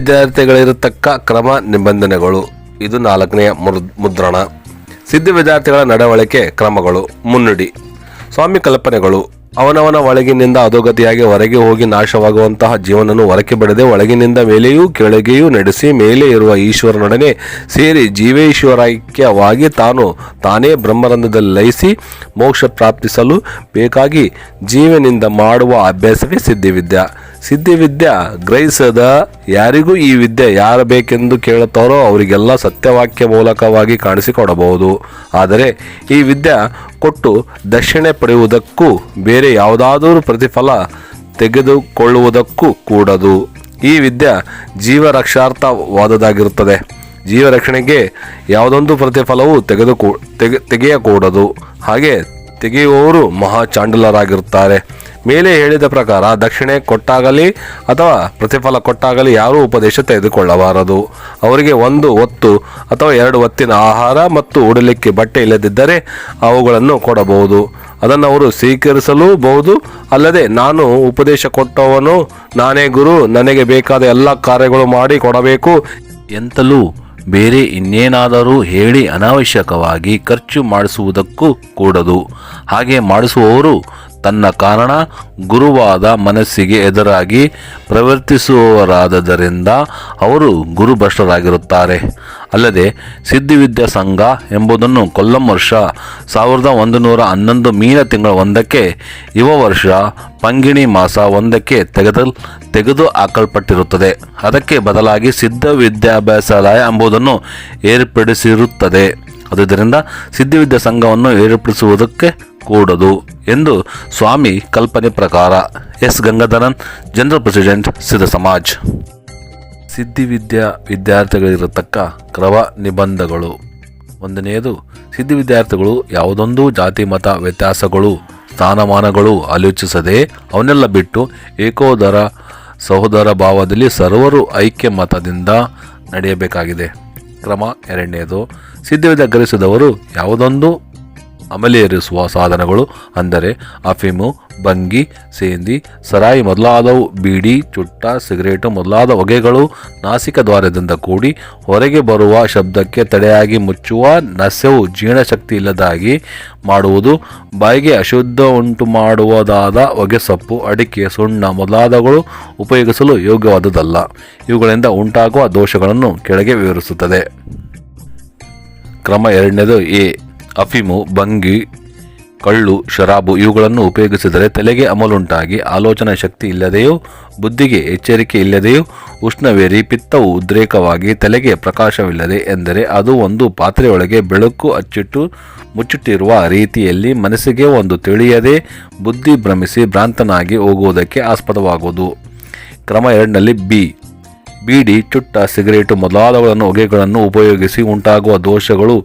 ವಿದ್ಯಾರ್ಥಿಗಳಿರತಕ್ಕ ಕ್ರಮ ನಿಬಂಧನೆಗಳು. ಇದು ನಾಲ್ಕನೆಯ ಮುದ್ರಣ. ಸಿದ್ಧ ವಿದ್ಯಾರ್ಥಿಗಳ ನಡವಳಿಕೆ ಕ್ರಮಗಳು. ಮುನ್ನುಡಿ. ಸ್ವಾಮಿ ಕಲ್ಪನೆಗಳು. ಅವನವನ ಒಳಗಿನಿಂದ ಅಧೋಗತಿಯಾಗಿ ಹೊರಗೆ ಹೋಗಿ ನಾಶವಾಗುವಂತಹ ಜೀವನವನ್ನು ಹೊರಕೆ ಬಿಡದೆ ಒಳಗಿನಿಂದ ಮೇಲೆಯೂ ಕೆಳಗೆಯೂ ನಡೆಸಿ ಮೇಲೆ ಇರುವ ಈಶ್ವರನೊಡನೆ ಸೇರಿ ಜೀವೇಶ್ವರೈಕ್ಯವಾಗಿ ತಾನು ತಾನೇ ಬ್ರಹ್ಮರಂಧದಲ್ಲಿ ಲಯಿಸಿ ಮೋಕ್ಷ ಪ್ರಾಪ್ತಿಸಲು ಬೇಕಾಗಿ ಜೀವನಿಂದ ಮಾಡುವ ಅಭ್ಯಾಸವೇ ಸಿದ್ಧಿವಿದ್ಯಾ ಸಿದ್ಧಿವಿದ್ಯಾ ಗ್ರಹಿಸದ ಯಾರಿಗೂ ಈ ವಿದ್ಯೆ ಯಾರು ಬೇಕೆಂದು ಕೇಳುತ್ತಾರೋ ಅವರಿಗೆಲ್ಲ ಸತ್ಯವಾಕ್ಯ ಮೂಲಕವಾಗಿ ಕಾಣಿಸಿಕೊಡಬಹುದು. ಆದರೆ ಈ ವಿದ್ಯೆ ಕೊಟ್ಟು ದಕ್ಷಿಣೆ ಪಡೆಯುವುದಕ್ಕೂ ಬೇರೆ ಯಾವುದಾದರೂ ಪ್ರತಿಫಲ ತೆಗೆದುಕೊಳ್ಳುವುದಕ್ಕೂ ಕೂಡದು. ಈ ವಿದ್ಯೆ ಜೀವರಕ್ಷಾರ್ಥವಾದದಾಗಿರುತ್ತದೆ ಜೀವ ರಕ್ಷಣೆಗೆ ಯಾವುದೊಂದು ಪ್ರತಿಫಲವು ತೆಗೆದುಕೊ ತೆಗೆ ತೆಗೆಯಕೂಡದು. ಹಾಗೆ ತೆಗೆಯುವವರು ಮಹಾ ಚಾಂಡಲರಾಗಿರುತ್ತಾರೆ. ಮೇಲೆ ಹೇಳಿದ ಪ್ರಕಾರ ದಕ್ಷಿಣೆ ಕೊಟ್ಟಾಗಲಿ ಅಥವಾ ಪ್ರತಿಫಲ ಕೊಟ್ಟಾಗಲಿ ಯಾರೂ ಉಪದೇಶ ತೆಗೆದುಕೊಳ್ಳಬಾರದು. ಅವರಿಗೆ ಒಂದು ಒತ್ತು ಅಥವಾ ಎರಡು ಹೊತ್ತಿನ ಆಹಾರ ಮತ್ತು ಉಡಲಿಕ್ಕೆ ಬಟ್ಟೆ ಇಲ್ಲದಿದ್ದರೆ ಅವುಗಳನ್ನು ಕೊಡಬಹುದು. ಅದನ್ನು ಅವರು ಸ್ವೀಕರಿಸಲೂಬಹುದು. ಅಲ್ಲದೆ, ನಾನು ಉಪದೇಶ ಕೊಟ್ಟವನು, ನಾನೇ ಗುರು, ನನಗೆ ಬೇಕಾದ ಎಲ್ಲ ಕಾರ್ಯಗಳು ಮಾಡಿ ಕೊಡಬೇಕು ಎಂತಲೂ ಬೇರೆ ಇನ್ನೇನಾದರೂ ಹೇಳಿ ಅನಾವಶ್ಯಕವಾಗಿ ಖರ್ಚು ಮಾಡಿಸುವುದಕ್ಕೂ ಕೂಡದು. ಹಾಗೆ ಮಾಡಿಸುವವರು ತನ್ನ ಕಾರಣ ಗುರುವಾದ ಮನಸ್ಸಿಗೆ ಎದುರಾಗಿ ಪ್ರವರ್ತಿಸುವವರಾದದರಿಂದ ಅವರು ಗುರುಭ್ರಷ್ಟರಾಗಿರುತ್ತಾರೆ. ಅಲ್ಲದೆ ಸಿದ್ಧಿವಿದ್ಯಾ ಸಂಘ ಎಂಬುದನ್ನು ಕೊಲ್ಲಂ ವರ್ಷ ಸಾವಿರದ ಒಂದು ನೂರ ಹನ್ನೊಂದು ಮೀನ ತಿಂಗಳ ಒಂದಕ್ಕೆ, ಯುವ ವರ್ಷ ಪಂಗಿಣಿ ಮಾಸ ಒಂದಕ್ಕೆ ತೆಗೆದು ತೆಗೆದು ಹಾಕಲ್ಪಟ್ಟಿರುತ್ತದೆ. ಅದಕ್ಕೆ ಬದಲಾಗಿ ಸಿದ್ಧ ವಿದ್ಯಾಭ್ಯಾಸಾಲಯ ಎಂಬುದನ್ನು ಏರ್ಪಡಿಸಿರುತ್ತದೆ. ಆದುದರಿಂದ ಸಿದ್ಧಿವಿದ್ಯಾ ಸಂಘವನ್ನು ಏರ್ಪಡಿಸುವುದಕ್ಕೆ ಕೂಡದು ಎಂದು ಸ್ವಾಮಿ ಕಲ್ಪನೆ ಪ್ರಕಾರ ಎಸ್. ಗಂಗಾಧರನ್ ಜನರಲ್ ಪ್ರೆಸಿಡೆಂಟ್ ಸಿದ್ಧ ಸಮಾಜ್ ಸಿದ್ಧಿವಿದ್ಯಾ ವಿದ್ಯಾರ್ಥಿಗಳಿರತಕ್ಕ ಕ್ರಮ ನಿಬಂಧಗಳು. ಒಂದನೆಯದು, ಸಿದ್ಧಿ ವಿದ್ಯಾರ್ಥಿಗಳು ಯಾವುದೊಂದು ಜಾತಿ, ಮತ, ವ್ಯತ್ಯಾಸಗಳು, ಸ್ಥಾನಮಾನಗಳು ಆಲೋಚಿಸದೆ ಅವನ್ನೆಲ್ಲ ಬಿಟ್ಟು ಏಕೋದರ, ಸಹೋದರ ಭಾವದಲ್ಲಿ ಸರ್ವರು ಐಕ್ಯ ಮತದಿಂದ ನಡೆಯಬೇಕಾಗಿದೆ. ಕ್ರಮ ಎರಡನೆಯದು ಸಿದ್ಧವಿದ್ಯೆ ಗಳಿಸಿದವರು ಯಾವುದೊಂದು ಅಮಲೇರಿಸುವ ಸಾಧನಗಳು ಅಂದರೆ ಅಫಿಮು, ಬಂಗಿ, ಸೇಂದಿ, ಸರಾಯಿ ಮೊದಲಾದವು, ಬೀಡಿ, ಚುಟ್ಟ, ಸಿಗರೇಟು ಮೊದಲಾದ ಹೊಗೆಗಳು ನಾಸಿಕ ದ್ವಾರದಿಂದ ಕೂಡಿ ಹೊರಗೆ ಬರುವ ಶಬ್ದಕ್ಕೆ ತಡೆಯಾಗಿ ಮುಚ್ಚುವ ನಸ್ಯವು ಜೀರ್ಣಶಕ್ತಿ ಇಲ್ಲದಾಗಿ ಮಾಡುವುದು, ಬಾಯಿಗೆ ಅಶುದ್ಧ ಉಂಟು ಮಾಡುವುದಾದ ಹೊಗೆಸೊಪ್ಪು ಅಡಿಕೆ, ಸುಣ್ಣ ಮೊದಲಾದವುಗಳು ಉಪಯೋಗಿಸಲು ಯೋಗ್ಯವಾದುದಲ್ಲ. ಇವುಗಳಿಂದ ಉಂಟಾಗುವ ದೋಷಗಳನ್ನು ಕೆಳಗೆ ವಿವರಿಸುತ್ತದೆ. ಕ್ರಮ ಎರಡನೇದು ಎ. ಅಫೀಮು, ಬಂಗಿ, ಕಳ್ಳು, ಶರಾಬು ಇವುಗಳನ್ನು ಉಪಯೋಗಿಸಿದರೆ ತಲೆಗೆ ಅಮಲುಂಟಾಗಿ ಆಲೋಚನಾ ಶಕ್ತಿ ಇಲ್ಲದೆಯೂ, ಬುದ್ಧಿಗೆ ಎಚ್ಚರಿಕೆ ಇಲ್ಲದೆಯೂ, ಉಷ್ಣವೇರಿ, ಪಿತ್ತವು ಉದ್ರೇಕವಾಗಿ ತಲೆಗೆ ಪ್ರಕಾಶವಿಲ್ಲದೆ ಎಂದರೆ ಅದು ಒಂದು ಪಾತ್ರೆಯೊಳಗೆ ಬೆಳಕು ಅಚ್ಚಿಟ್ಟು ಮುಚ್ಚಿಟ್ಟಿರುವ ರೀತಿಯಲ್ಲಿ ಮನಸ್ಸಿಗೆ ಒಂದು ತಿಳಿಯದೆ ಬುದ್ಧಿ ಭ್ರಮಿಸಿ ಭ್ರಾಂತನಾಗಿ ಹೋಗುವುದಕ್ಕೆ ಆಸ್ಪದವಾಗುವುದು. ಕ್ರಮ ಎರಡನಲ್ಲಿ ಬಿ. ಬೀಡಿ, ಚುಟ್ಟ, ಸಿಗರೇಟು ಮೊದಲಾದವುಗಳನ್ನು ಹೊಗೆಗಳನ್ನು ಉಪಯೋಗಿಸಿ ಉಂಟಾಗುವ ದೋಷಗಳು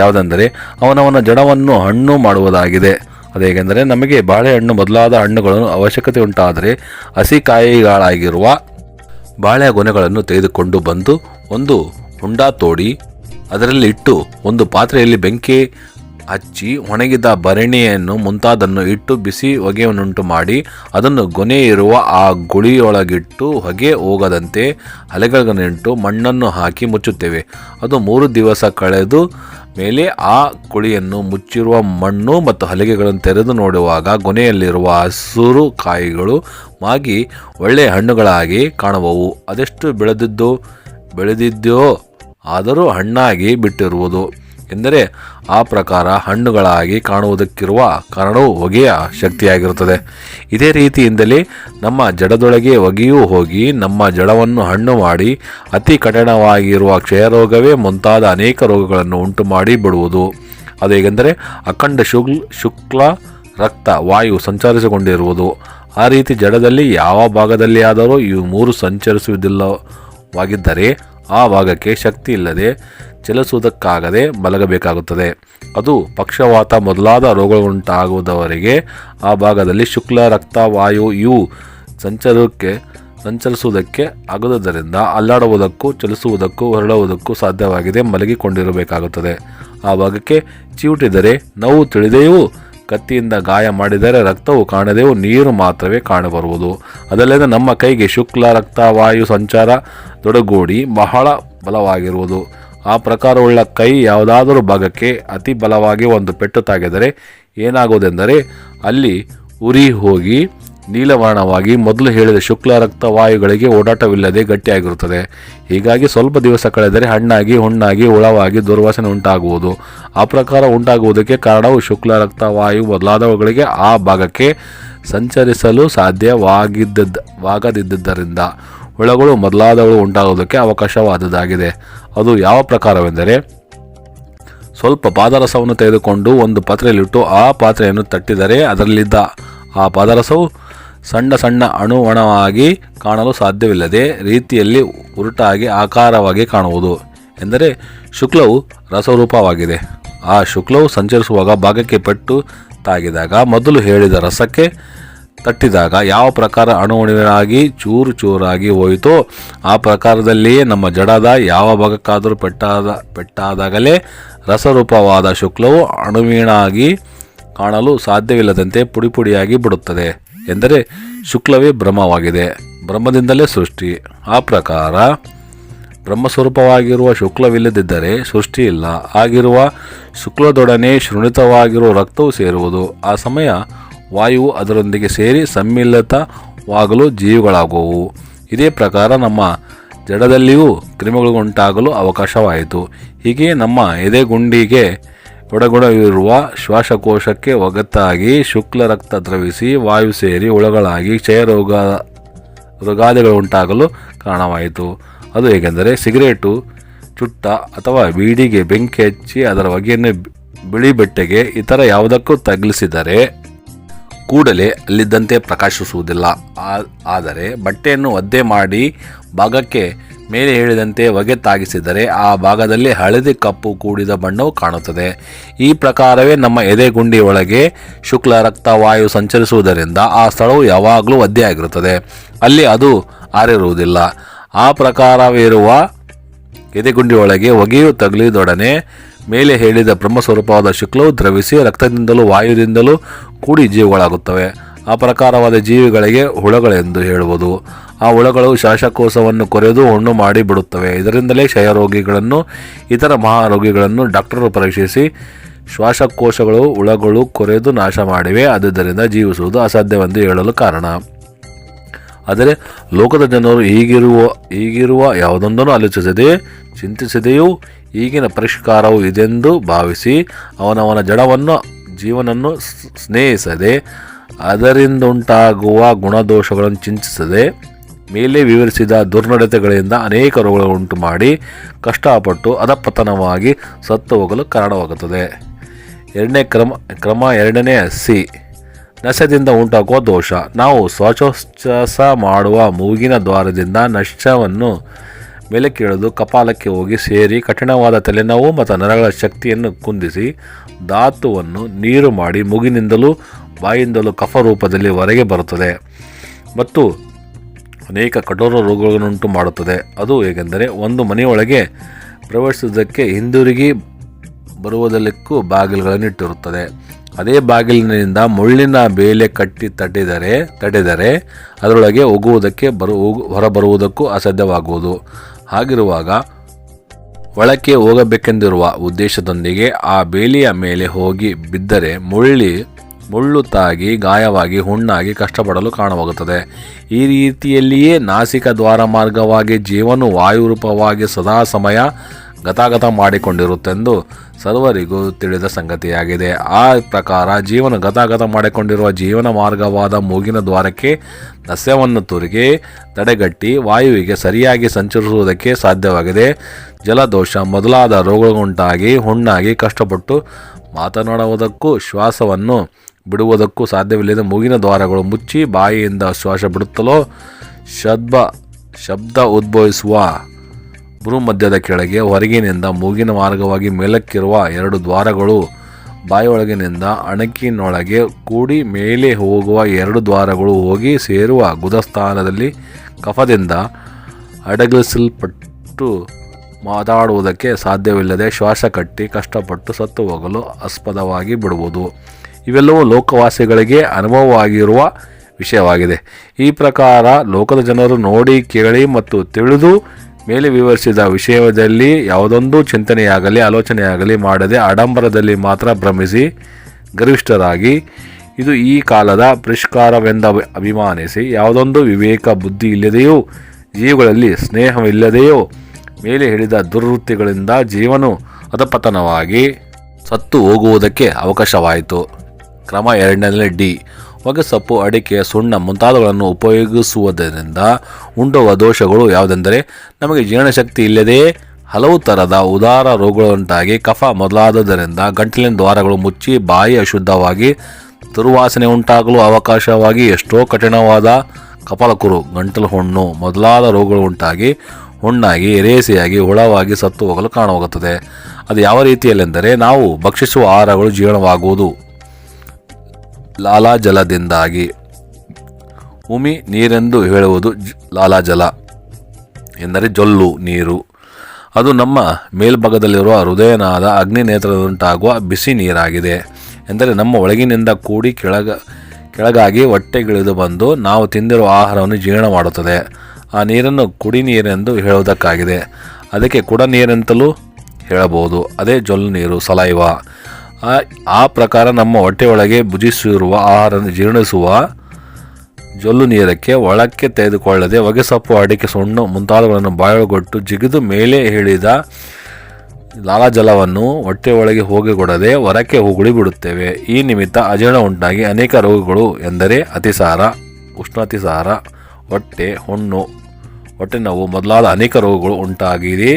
ಯಾವುದೆಂದರೆ ಅವನವನ ಜಡವನ್ನು ಹಣ್ಣು ಮಾಡುವುದಾಗಿದೆ. ಅದೇಗೆಂದರೆ ನಮಗೆ ಬಾಳೆಹಣ್ಣು ಮೊದಲಾದ ಹಣ್ಣುಗಳನ್ನು ಅವಶ್ಯಕತೆ ಉಂಟಾದರೆ ಹಸಿಕಾಯಿಗಳಾಗಿರುವ ಬಾಳೆ ಗೊನೆಗಳನ್ನು ತೆಗೆದುಕೊಂಡು ಬಂದು ಒಂದು ಹುಂಡ ತೋಡಿ, ಅದರಲ್ಲಿ ಇಟ್ಟು ಒಂದು ಪಾತ್ರೆಯಲ್ಲಿ ಬೆಂಕಿ ಹಚ್ಚಿ ಒಣಗಿದ ಭರಣಿಯನ್ನು ಮುಂತಾದನ್ನು ಇಟ್ಟು ಬಿಸಿ ಹೊಗೆಯನ್ನುಂಟು ಮಾಡಿ ಅದನ್ನು ಗೊನೆ ಇರುವ ಆ ಗುಳಿಯೊಳಗಿಟ್ಟು ಹೊಗೆ ಹೋಗದಂತೆ ಹಲೆಗಳಿಟ್ಟು ಮಣ್ಣನ್ನು ಹಾಕಿ ಮುಚ್ಚುತ್ತೇವೆ. ಅದು ಮೂರು ದಿವಸ ಕಳೆದು ಮೇಲೆ ಆ ಕುಳಿಯನ್ನು ಮುಚ್ಚಿರುವ ಮಣ್ಣು ಮತ್ತು ಹಲಿಗೆಗಳನ್ನು ತೆರೆದು ನೋಡುವಾಗ ಗೊನೆಯಲ್ಲಿರುವ ಹಸಿರು ಕಾಯಿಗಳು ಮಾಗಿ ಒಳ್ಳೆಯ ಹಣ್ಣುಗಳಾಗಿ ಕಾಣುವವು. ಅದೆಷ್ಟು ಬೆಳೆದಿದ್ದು ಬೆಳೆದಿದ್ದೋ ಆದರೂ ಹಣ್ಣಾಗಿ ಬಿಟ್ಟಿರುವುದು. ಎಂದರೆ ಆ ಪ್ರಕಾರ ಹಣ್ಣುಗಳಾಗಿ ಕಾಣುವುದಕ್ಕಿರುವ ಕಾರಣವು ಹೊಗೆಯ ಶಕ್ತಿಯಾಗಿರುತ್ತದೆ. ಇದೇ ರೀತಿಯಿಂದಲೇ ನಮ್ಮ ಜಡದೊಳಗೆ ಹೊಗೆಯೂ ಹೋಗಿ ನಮ್ಮ ಜಡವನ್ನು ಹಣ್ಣು ಮಾಡಿ ಅತಿ ಕಠಿಣವಾಗಿರುವ ಕ್ಷಯರೋಗವೇ ಮುಂತಾದ ಅನೇಕ ರೋಗಗಳನ್ನು ಉಂಟು ಮಾಡಿ ಬಿಡುವುದು. ಅದು ಹೇಗೆಂದರೆ ಅಖಂಡ ಶುಕ್ಲ ಶುಕ್ಲ ರಕ್ತ, ವಾಯು ಸಂಚರಿಸಿಕೊಂಡಿರುವುದು. ಆ ರೀತಿ ಜಡದಲ್ಲಿ ಯಾವ ಭಾಗದಲ್ಲಿ ಆದರೂ ಇವು ಮೂರು ಸಂಚರಿಸುವುದಿಲ್ಲವಾಗಿದ್ದರೆ ಆ ಭಾಗಕ್ಕೆ ಶಕ್ತಿ ಇಲ್ಲದೆ ಚಲಿಸುವುದಕ್ಕಾಗದೆ ಮಲಗಬೇಕಾಗುತ್ತದೆ. ಅದು ಪಕ್ಷವಾತ ಮೊದಲಾದ ರೋಗಗಳುಂಟಾಗುವುದವರೆಗೆ ಆ ಭಾಗದಲ್ಲಿ ಶುಕ್ಲ, ರಕ್ತ, ವಾಯು ಇವು ಸಂಚರಕ್ಕೆ ಸಂಚರಿಸುವುದಕ್ಕೆ ಆಗದುದರಿಂದ ಅಲ್ಲಾಡುವುದಕ್ಕೂ ಚಲಿಸುವುದಕ್ಕೂ ಹೊರಳುವುದಕ್ಕೂ ಸಾಧ್ಯವಾಗಿದೆ. ಮಲಗಿಕೊಂಡಿರಬೇಕಾಗುತ್ತದೆ. ಆ ಭಾಗಕ್ಕೆ ಚಿವುಟಿದರೆ ನೋವು ತಿಳಿದೆಯೂ ಕತ್ತಿಯಿಂದ ಗಾಯ ಮಾಡಿದರೆ ರಕ್ತವು ಕಾಣದೆಯೂ ನೀರು ಮಾತ್ರವೇ ಕಾಣಬರುವುದು. ಅದಲ್ಲದೆ ನಮ್ಮ ಕೈಗೆ ಶುಕ್ಲ, ರಕ್ತ, ವಾಯು ಸಂಚಾರ ದೊಡಗೂಡಿ ಬಹಳ ಬಲವಾಗಿರುವುದು. ಆ ಪ್ರಕಾರವುಳ್ಳ ಕೈ ಯಾವುದಾದರೂ ಭಾಗಕ್ಕೆ ಅತಿ ಬಲವಾಗಿ ಒಂದು ಪೆಟ್ಟು ತಾಗಿದರೆ ಏನಾಗುವುದೆಂದರೆ ಅಲ್ಲಿ ಉರಿ ಹೋಗಿ ನೀಲವರ್ಣವಾಗಿ ಮೊದಲು ಹೇಳಿದ ಶುಕ್ಲ ರಕ್ತವಾಯುಗಳಿಗೆ ಓಡಾಟವಿಲ್ಲದೆ ಗಟ್ಟಿಯಾಗಿರುತ್ತದೆ. ಹೀಗಾಗಿ ಸ್ವಲ್ಪ ದಿವಸ ಕಳೆದರೆ ಹಣ್ಣಾಗಿ, ಹುಣ್ಣಾಗಿ, ಹುಳವಾಗಿ ದುರ್ವಾಸನೆ ಉಂಟಾಗುವುದು. ಆ ಪ್ರಕಾರ ಉಂಟಾಗುವುದಕ್ಕೆ ಕಾರಣವು ಶುಕ್ಲ ರಕ್ತವಾಯು ಮೊದಲಾದವುಗಳಿಗೆ ಆ ಭಾಗಕ್ಕೆ ಸಂಚರಿಸಲು ಸಾಧ್ಯವಾಗಿದ್ದ ವಾಗದಿದ್ದರಿಂದ ಹುಳಗಳು ಮೊದಲಾದವುಗಳು ಉಂಟಾಗುವುದಕ್ಕೆ ಅವಕಾಶವಾದದ್ದಾಗಿದೆ. ಅದು ಯಾವ ಪ್ರಕಾರವೆಂದರೆ ಸ್ವಲ್ಪ ಪಾದರಸವನ್ನು ತೆಗೆದುಕೊಂಡು ಒಂದು ಪಾತ್ರೆಯಲ್ಲಿಟ್ಟು ಆ ಪಾತ್ರೆಯನ್ನು ತಟ್ಟಿದರೆ ಅದರಲ್ಲಿದ್ದ ಆ ಪಾದರಸವು ಸಣ್ಣ ಸಣ್ಣ ಅಣುವಣವಾಗಿ ಕಾಣಲು ಸಾಧ್ಯವಿಲ್ಲದೆ ರೀತಿಯಲ್ಲಿ ಉರುಟಾಗಿ ಆಕಾರವಾಗಿ ಕಾಣುವುದು. ಎಂದರೆ ಶುಕ್ಲವು ರಸರೂಪವಾಗಿದೆ. ಆ ಶುಕ್ಲವು ಸಂಚರಿಸುವಾಗ ಭಾಗಕ್ಕೆ ಪೆಟ್ಟು ತಾಗಿದಾಗ ಮೊದಲು ಹೇಳಿದ ರಸಕ್ಕೆ ತಟ್ಟಿದಾಗ ಯಾವ ಪ್ರಕಾರ ಅಣುವಣುವಿನಾಗಿ ಚೂರು ಚೂರಾಗಿ ಹೋಯಿತೋ ಆ ಪ್ರಕಾರದಲ್ಲಿಯೇ ನಮ್ಮ ಜಡದ ಯಾವ ಭಾಗಕ್ಕಾದರೂ ಪೆಟ್ಟಾದ, ಪೆಟ್ಟಾದಾಗಲೇ ರಸರೂಪವಾದ ಶುಕ್ಲವು ಅಣುವೀಣಾಗಿ ಕಾಣಲು ಸಾಧ್ಯವಿಲ್ಲದಂತೆ ಪುಡಿ ಪುಡಿಯಾಗಿ ಬಿಡುತ್ತದೆ ಎಂದರೆ ಶುಕ್ಲವೇ ಬ್ರಹ್ಮವಾಗಿದೆ, ಬ್ರಹ್ಮದಿಂದಲೇ ಸೃಷ್ಟಿ. ಆ ಪ್ರಕಾರ ಬ್ರಹ್ಮಸ್ವರೂಪವಾಗಿರುವ ಶುಕ್ಲವಿಲ್ಲದಿದ್ದರೆ ಸೃಷ್ಟಿ ಇಲ್ಲ. ಆಗಿರುವ ಶುಕ್ಲದೊಡನೆ ಶೃಣಿತವಾಗಿರುವ ರಕ್ತವು ಸೇರುವುದು. ಆ ಸಮಯ ವಾಯುವು ಅದರೊಂದಿಗೆ ಸೇರಿ ಸಮ್ಮಿಲಿತವಾಗಲು ಜೀವಿಗಳಾಗುವು ಇದೇ ಪ್ರಕಾರ ನಮ್ಮ ಜಡದಲ್ಲಿಯೂ ಕ್ರಿಮಿಗಳುಂಟಾಗಲು ಅವಕಾಶವಾಯಿತು. ಹೀಗೆ ನಮ್ಮ ಎದೆಗುಂಡಿಗೆ ಒಡಗುಣವಿರುವ ಶ್ವಾಸಕೋಶಕ್ಕೆ ಒಗತ್ತಾಗಿ ಶುಕ್ಲ ರಕ್ತ ದ್ರವಿಸಿ ವಾಯು ಸೇರಿ ಹುಳಗಳಾಗಿ ಕ್ಷಯರೋಗ ರೋಗಾದಿಗಳು ಉಂಟಾಗಲು ಕಾರಣವಾಯಿತು. ಅದು ಹೇಗೆಂದರೆ ಸಿಗರೇಟು, ಚುಟ್ಟ ಅಥವಾ ಬೀಡಿಗೆ ಬೆಂಕಿ ಹಚ್ಚಿ ಅದರ ಹೊಗೆಯನ್ನು ಬಿಳಿ ಬಟ್ಟೆಗೆ ಇತರ ಯಾವುದಕ್ಕೂ ತಗಲಿಸಿದರೆ ಕೂಡಲೇ ಅಲ್ಲಿದ್ದಂತೆ ಪ್ರಕಾಶಿಸುವುದಿಲ್ಲ. ಆದರೆ ಬಟ್ಟೆಯನ್ನು ಒದ್ದೆ ಮಾಡಿ ಭಾಗಕ್ಕೆ ಮೇಲೆ ಹೇಳಿದಂತೆ ಹೊಗೆ ತಾಗಿಸಿದರೆ ಆ ಭಾಗದಲ್ಲಿ ಹಳದಿ ಕಪ್ಪು ಕೂಡಿದ ಬಣ್ಣವು ಕಾಣುತ್ತದೆ. ಈ ಪ್ರಕಾರವೇ ನಮ್ಮ ಎದೆಗುಂಡಿ ಒಳಗೆ ಶುಕ್ಲ ರಕ್ತ ವಾಯು ಸಂಚರಿಸುವುದರಿಂದ ಆ ಸ್ಥಳವು ಯಾವಾಗಲೂ ಒದ್ದೆಯಾಗಿರುತ್ತದೆ. ಅಲ್ಲಿ ಅದು ಆರಿರುವುದಿಲ್ಲ. ಆ ಪ್ರಕಾರವಿರುವ ಎದೆಗುಂಡಿ ಒಳಗೆ ಹೊಗೆಯು ತಗುಲಿದೊಡನೆ ಮೇಲೆ ಹೇಳಿದ ಬ್ರಹ್ಮಸ್ವರೂಪವಾದ ಶುಕ್ಲವು ದ್ರವಿಸಿ ರಕ್ತದಿಂದಲೂ ವಾಯುದಿಂದಲೂ ಕೂಡಿ ಜೀವಿಗಳಾಗುತ್ತವೆ. ಆ ಪ್ರಕಾರವಾದ ಜೀವಿಗಳಿಗೆ ಹುಳಗಳೆಂದು ಹೇಳುವುದು. ಆ ಹುಳಗಳು ಶ್ವಾಸಕೋಶವನ್ನು ಕೊರೆದು ಹುಣ್ಣು ಮಾಡಿ ಬಿಡುತ್ತವೆ. ಇದರಿಂದಲೇ ಕ್ಷಯರೋಗಿಗಳನ್ನು, ಇತರ ಮಹಾರೋಗಿಗಳನ್ನು ಡಾಕ್ಟರು ಪರೀಕ್ಷಿಸಿ ಶ್ವಾಸಕೋಶಗಳು, ಹುಳಗಳು ಕೊರೆದು ನಾಶ ಮಾಡಿವೆ. ಆದುದರಿಂದ ಜೀವಿಸುವುದು ಅಸಾಧ್ಯವೆಂದು ಹೇಳಲು ಕಾರಣ. ಆದರೆ ಲೋಕದ ಜನರು ಈಗಿರುವ ಈಗಿರುವ ಯಾವುದೊಂದನ್ನು ಆಲೋಚಿಸದೆ, ಚಿಂತಿಸದೆಯೂ ಈಗಿನ ಪರಿಷ್ಕಾರವು ಇದೆಂದು ಭಾವಿಸಿ ಅವನವನ ಜಡವನ್ನು, ಜೀವನನ್ನು ಸ್ನೇಹಿಸದೆ, ಅದರಿಂದುಂಟಾಗುವ ಗುಣದೋಷಗಳನ್ನು ಚಿಂತಿಸದೆ, ಮೇಲೆ ವಿವರಿಸಿದ ದುರ್ನಡತೆಗಳಿಂದ ಅನೇಕ ರೋಗಗಳು ಉಂಟು ಮಾಡಿ ಕಷ್ಟಪಟ್ಟು ಅಧಪತನವಾಗಿ ಸತ್ತು ಹೋಗಲು ಕಾರಣವಾಗುತ್ತದೆ. ಎರಡನೇ ಕ್ರಮ ಕ್ರಮ ಎರಡನೇ ಸಿ. ನಶದಿಂದ ಉಂಟಾಗುವ ದೋಷ. ನಾವು ಶ್ವಾಸೋಚ್ಛ್ವಾಸ ಮಾಡುವ ಮೂಗಿನ ದ್ವಾರದಿಂದ ನಷ್ಟವನ್ನು ಮೇಲಕ್ಕಿಳಿದು ಕಪಾಲಕ್ಕೆ ಹೋಗಿ ಸೇರಿ ಕಠಿಣವಾದ ತಲೆನೋವು ಮತ್ತು ನರಗಳ ಶಕ್ತಿಯನ್ನು ಕುಂದಿಸಿ ಧಾತುವನ್ನು ನೀರು ಮಾಡಿ ಮೂಗಿನಿಂದಲೂ ಬಾಯಿಂದಲೂ ಕಫ ರೂಪದಲ್ಲಿ ಹೊರಗೆ ಬರುತ್ತದೆ. ಮತ್ತು ಅನೇಕ ಕಠೋರ ರೋಗಗಳನ್ನುಂಟು ಮಾಡುತ್ತದೆ. ಅದು ಹೇಗೆಂದರೆ ಒಂದು ಮನೆಯೊಳಗೆ ಪ್ರವೇಶಿಸುವುದಕ್ಕೆ ಹಿಂದಿರುಗಿ ಬರುವುದಕ್ಕೂ ಬಾಗಿಲುಗಳನ್ನಿಟ್ಟಿರುತ್ತದೆ. ಅದೇ ಬಾಗಿಲಿನಿಂದ ಮುಳ್ಳಿನ ಬೇಲೆ ಕಟ್ಟಿ ತಟ್ಟಿದರೆ ತಡೆದರೆ ಅದರೊಳಗೆ ಹೋಗುವುದಕ್ಕೆ ಬರು ಹೊರಬರುವುದಕ್ಕೂ ಅಸಾಧ್ಯವಾಗುವುದು. ಹಾಗಿರುವಾಗ ಒಳಕ್ಕೆ ಹೋಗಬೇಕೆಂದಿರುವ ಉದ್ದೇಶದೊಂದಿಗೆ ಆ ಬೇಲಿಯ ಮೇಲೆ ಹೋಗಿ ಬಿದ್ದರೆ ಮುಳ್ಳಿ, ಮುಳ್ಳು ತಾಗಿ ಗಾಯವಾಗಿ ಹುಣ್ಣಾಗಿ ಕಷ್ಟಪಡಲು ಕಾಣವಾಗುತ್ತದೆ. ಈ ರೀತಿಯಲ್ಲಿಯೇ ನಾಸಿಕ ದ್ವಾರ ಮಾರ್ಗವಾಗಿ ಜೀವನು ವಾಯುರೂಪವಾಗಿ ಸದಾ ಸಮಯ ಗತಾಗತ ಮಾಡಿಕೊಂಡಿರುತ್ತೆಂದು ಸರ್ವರಿಗೂ ತಿಳಿದ ಸಂಗತಿಯಾಗಿದೆ. ಆ ಪ್ರಕಾರ ಜೀವನ ಗತಾಗತ ಮಾಡಿಕೊಂಡಿರುವ ಜೀವನ ಮಾರ್ಗವಾದ ಮೂಗಿನ ದ್ವಾರಕ್ಕೆ ಸಸ್ಯವನ್ನು ತುರುಗಿ, ತಡೆಗಟ್ಟಿ, ವಾಯುವಿಗೆ ಸರಿಯಾಗಿ ಸಂಚರಿಸುವುದಕ್ಕೆ ಸಾಧ್ಯವಾಗಿದೆ. ಜಲದೋಷ ಮೊದಲಾದ ರೋಗಗಳುಂಟಾಗಿ ಹುಣ್ಣಾಗಿ ಕಷ್ಟಪಟ್ಟು ಮಾತನಾಡುವುದಕ್ಕೂ, ಶ್ವಾಸವನ್ನು ಬಿಡುವುದಕ್ಕೂ ಸಾಧ್ಯವಿಲ್ಲದ ಮೂಗಿನ ದ್ವಾರಗಳು ಮುಚ್ಚಿ ಬಾಯಿಯಿಂದ ಶ್ವಾಸ ಬಿಡುತ್ತಲೋ ಶಬ್ದ ಶಬ್ದ ಉದ್ಭವಿಸುವ ಭ್ರೂಮಧ್ಯದ ಕೆಳಗೆ, ಹೊರಗಿನಿಂದ ಮೂಗಿನ ಮಾರ್ಗವಾಗಿ ಮೇಲಕ್ಕಿರುವ ಎರಡು ದ್ವಾರಗಳು, ಬಾಯಿಯೊಳಗಿನಿಂದ ಅಣಕಿನೊಳಗೆ ಕೂಡಿ ಮೇಲೆ ಹೋಗುವ ಎರಡು ದ್ವಾರಗಳು ಹೋಗಿ ಸೇರುವ ಗುದಸ್ಥಾನದಲ್ಲಿ ಕಫದಿಂದ ಅಡಗಿಸಲ್ಪಟ್ಟು ಮಾತಾಡುವುದಕ್ಕೆ ಸಾಧ್ಯವಿಲ್ಲದೆ ಶ್ವಾಸ ಕಟ್ಟಿ ಕಷ್ಟಪಟ್ಟು ಸತ್ತು ಹೋಗಲು ಆಸ್ಪದವಾಗಿ ಬಿಡುವುದು. ಇವೆಲ್ಲವೂ ಲೋಕವಾಸಿಗಳಿಗೆ ಅನುಭವವಾಗಿರುವ ವಿಷಯವಾಗಿದೆ. ಈ ಪ್ರಕಾರ ಲೋಕದ ಜನರು ನೋಡಿ, ಕೇಳಿ ಮತ್ತು ತಿಳಿದು ಮೇಲೆ ವಿವರಿಸಿದ ವಿಷಯದಲ್ಲಿ ಯಾವುದೊಂದು ಚಿಂತನೆಯಾಗಲಿ, ಆಲೋಚನೆಯಾಗಲಿ ಮಾಡದೆ ಆಡಂಬರದಲ್ಲಿ ಮಾತ್ರ ಭ್ರಮಿಸಿ ಗರಿಷ್ಠರಾಗಿ, ಇದು ಈ ಕಾಲದ ಪರಿಷ್ಕಾರವೆಂದು ಅಭಿ- ಅಭಿಮಾನಿಸಿ, ಯಾವುದೊಂದು ವಿವೇಕ ಬುದ್ಧಿ ಇಲ್ಲದೆಯೂ, ಜೀವಗಳಲ್ಲಿ ಸ್ನೇಹವಿಲ್ಲದೆಯೋ ಮೇಲೆ ಹೇಳಿದ ದುರ್ವೃತ್ತಿಗಳಿಂದ ಜೀವನು ಅಧಪತನವಾಗಿ ಸತ್ತು ಹೋಗುವುದಕ್ಕೆ ಅವಕಾಶವಾಯಿತು. ಕ್ರಮ ಎರಡನೇ ಡಿ. ಹೊಗೆಸೊಪ್ಪು ಅಡಿಕೆ ಸುಣ್ಣ ಮುಂತಾದವುಗಳನ್ನು ಉಪಯೋಗಿಸುವುದರಿಂದ ಉಂಡುವ ದೋಷಗಳು ಯಾವುದೆಂದರೆ ನಮಗೆ ಜೀರ್ಣಶಕ್ತಿ ಇಲ್ಲದೆ ಹಲವು ಥರದ ಉದಾರ ರೋಗಗಳುಂಟಾಗಿ ಕಫ ಮೊದಲಾದದರಿಂದ ಗಂಟಲಿನ ದ್ವಾರಗಳು ಮುಚ್ಚಿ ಬಾಯಿ ಅಶುದ್ಧವಾಗಿ ದುರ್ವಾಸನೆ ಉಂಟಾಗಲು ಅವಕಾಶವಾಗಿ ಎಷ್ಟೋ ಕಠಿಣವಾದ ಕಪಾಲಕುರು, ಗಂಟಲು ಹುಣ್ಣು ಮೊದಲಾದ ರೋಗಗಳು ಉಂಟಾಗಿ ಹುಣ್ಣಾಗಿ ಎರೇಸಿಯಾಗಿ ಹುಳವಾಗಿ ಸತ್ತು ಹೋಗಲು ಕಾಣವಾಗುತ್ತದೆ. ಅದು ಯಾವ ರೀತಿಯಲ್ಲೆಂದರೆ ನಾವು ಭಕ್ಷಿಸುವ ಆಹಾರಗಳು ಜೀರ್ಣವಾಗುವುದು. ಲಾಲಾಜಲದಿಂದಾಗಿ. ಉಮಿ ನೀರೆಂದು ಹೇಳುವುದು ಲಾಲಾಜಲ. ಎಂದರೆ ಜೊಲ್ಲು, ನೀರು. ಅದು ನಮ್ಮ ಮೇಲ್ಭಾಗದಲ್ಲಿರುವ ಹೃದಯನಾದ ಅಗ್ನಿ ನೇತ್ರದಂಟಾಗುವ ಬಿಸಿ ನೀರಾಗಿದೆ. ಎಂದರೆ ನಮ್ಮ ಒಳಗಿನಿಂದ ಕೂಡಿ ಕೆಳಗ, ಕೆಳಗಾಗಿ ಹೊಟ್ಟೆಗಿಳಿದು ಬಂದು ನಾವು ತಿಂದಿರುವ ಆಹಾರವನ್ನು ಜೀರ್ಣ ಮಾಡುತ್ತದೆ. ಆ ನೀರನ್ನು ಕುಡಿ ನೀರೆಂದು ಹೇಳುವುದಕ್ಕಾಗಿದೆ. ಅದಕ್ಕೆ ಕುಡ ನೀರೆಂತಲೂ ಹೇಳಬಹುದು. ಅದೇ ಜೊಲ್ಲು ನೀರು, ಸಲೈವ. ಆ ಪ್ರಕಾರ ನಮ್ಮ ಹೊಟ್ಟೆಯೊಳಗೆ ಭುಜಿಸಿರುವ ಆಹಾರ ಜೀರ್ಣಿಸುವ ಜೊಲ್ಲು ನೀರಕ್ಕೆ ಒಳಕ್ಕೆ ತೆಗೆದುಕೊಳ್ಳದೆ ಹೊಗೆಸೊಪ್ಪು, ಅಡಿಕೆ, ಸುಣ್ಣು ಮುಂತಾದವುಗಳನ್ನು ಬಾಯೊಳಗೊಟ್ಟು ಜಿಗಿದು ಮೇಲೆ ಹೇಳಿದ ಲಾಲಾಜಲವನ್ನು ಹೊಟ್ಟೆಯೊಳಗೆ ಹೋಗಿಕೊಡದೆ ಹೊರಕ್ಕೆ ಉಗುಳಿ ಬಿಡುತ್ತೇವೆ ಈ ನಿಮಿತ್ತ ಅಜೀರ್ಣ ಉಂಟಾಗಿ ಅನೇಕ ರೋಗಗಳು ಎಂದರೆ ಅತಿಸಾರ, ಉಷ್ಣಾತಿಸಾರ, ಹೊಟ್ಟೆ, ಹುಣ್ಣು, ಹೊಟ್ಟೆ ನೋವು ಮೊದಲಾದ ಅನೇಕ ರೋಗಗಳು ಉಂಟಾಗಿದೆ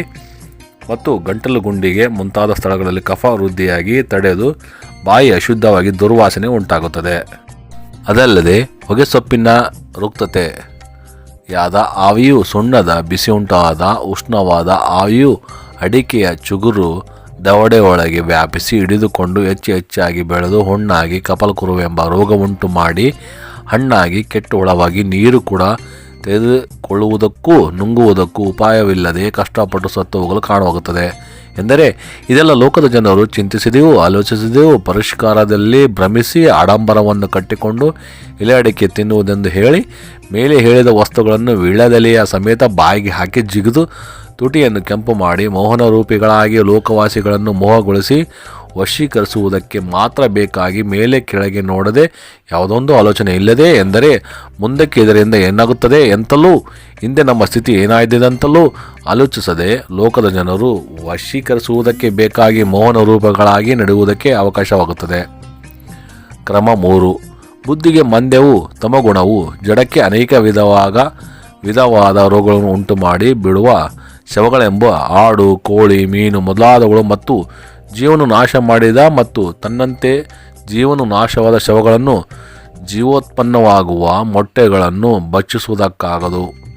ಮತ್ತು ಗಂಟಲು ಗುಂಡಿಗೆ ಮುಂತಾದ ಸ್ಥಳಗಳಲ್ಲಿ ಕಫ ವೃದ್ಧಿಯಾಗಿ ತಡೆದು ಬಾಯಿ ಅಶುದ್ಧವಾಗಿ ದುರ್ವಾಸನೆ ಉಂಟಾಗುತ್ತದೆ. ಅದಲ್ಲದೆ ಹೊಗೆಸೊಪ್ಪಿನ ರುಕ್ತತೆ ಯಾದ ಆವಿಯು ಸುಣ್ಣದ ಬಿಸಿ ಉಂಟಾದ ಉಷ್ಣವಾದ ಆವಿಯು ಅಡಿಕೆಯ ಚುಗುರು ದವಡೆ ಒಳಗೆ ವ್ಯಾಪಿಸಿ ಹಿಡಿದುಕೊಂಡು ಹೆಚ್ಚು ಹೆಚ್ಚಾಗಿ ಬೆಳೆದು ಹುಣ್ಣಾಗಿ ಕಪಲ್ಕುರುವೆಂಬ ರೋಗವುಂಟು ಮಾಡಿ ಹಣ್ಣಾಗಿ ಕೆಟ್ಟು ಒಳವಾಗಿ ನೀರು ಕೂಡ ತೆಗೆದುಕೊಳ್ಳುವುದಕ್ಕೂ ನುಂಗುವುದಕ್ಕೂ ಉಪಾಯವಿಲ್ಲದೆ ಕಷ್ಟಪಟ್ಟು ಸತ್ತು ಹೋಗಲು ಕಾಣವಾಗುತ್ತದೆ. ಎಂದರೆ ಇದೆಲ್ಲ ಲೋಕದ ಜನರು ಚಿಂತಿಸಿದೆಯೋ ಆಲೋಚಿಸಿದೆಯೋ ಪರಿಷ್ಕಾರದಲ್ಲಿ ಭ್ರಮಿಸಿ ಆಡಂಬರವನ್ನು ಕಟ್ಟಿಕೊಂಡು ಎಲೆ ಅಡಿಕೆ ತಿನ್ನುವುದೆಂದು ಹೇಳಿ ಮೇಲೆ ಹೇಳಿದ ವಸ್ತುಗಳನ್ನು ವೀಳ್ಯದೆಲೆಯ ಸಮೇತ ಬಾಯಿಗೆ ಹಾಕಿ ಜಿಗಿದು ತುಟಿಯನ್ನು ಕೆಂಪು ಮಾಡಿ ಮೋಹನ ರೂಪಿಗಳಾಗಿ ಲೋಕವಾಸಿಗಳನ್ನು ಮೋಹಗೊಳಿಸಿ ವಶೀಕರಿಸುವುದಕ್ಕೆ ಮಾತ್ರ ಬೇಕಾಗಿ ಮೇಲೆ ಕೆಳಗೆ ನೋಡದೆ ಯಾವುದೊಂದು ಆಲೋಚನೆ ಇಲ್ಲದೆ ಎಂದರೆ ಮುಂದಕ್ಕೆ ಇದರಿಂದ ಏನಾಗುತ್ತದೆ ಎಂತಲೂ ಹಿಂದೆ ನಮ್ಮ ಸ್ಥಿತಿ ಏನಾಯ್ದಿದಂತಲೂ ಆಲೋಚಿಸದೆ ಲೋಕದ ಜನರು ವಶೀಕರಿಸುವುದಕ್ಕೆ ಬೇಕಾಗಿ ಮೋಹನ ರೂಪಗಳಾಗಿ ನಡೆಯುವುದಕ್ಕೆ ಅವಕಾಶವಾಗುತ್ತದೆ. ಕ್ರಮ ಮೂರು. ಬುದ್ಧಿಗೆ ಮಂದ್ಯವು ತಮ ಗುಣವು ಜಡಕ್ಕೆ ಅನೇಕ ವಿಧವಾಗ ವಿಧವಾದ ರೋಗಗಳನ್ನು ಉಂಟು ಮಾಡಿ ಬಿಡುವ ಶವಗಳೆಂಬ ಆಡು, ಕೋಳಿ, ಮೀನು ಮೊದಲಾದವುಗಳು ಮತ್ತು ಜೀವನು ನಾಶ ಮಾಡಿದ ಮತ್ತು ತನ್ನಂತೆ ಜೀವನ ನಾಶವಾದ ಶವಗಳನ್ನು ಜೀವೋತ್ಪನ್ನವಾಗುವ ಮೊಟ್ಟೆಗಳನ್ನು ಭಕ್ಷಿಸುವುದಕ್ಕಾಗದು.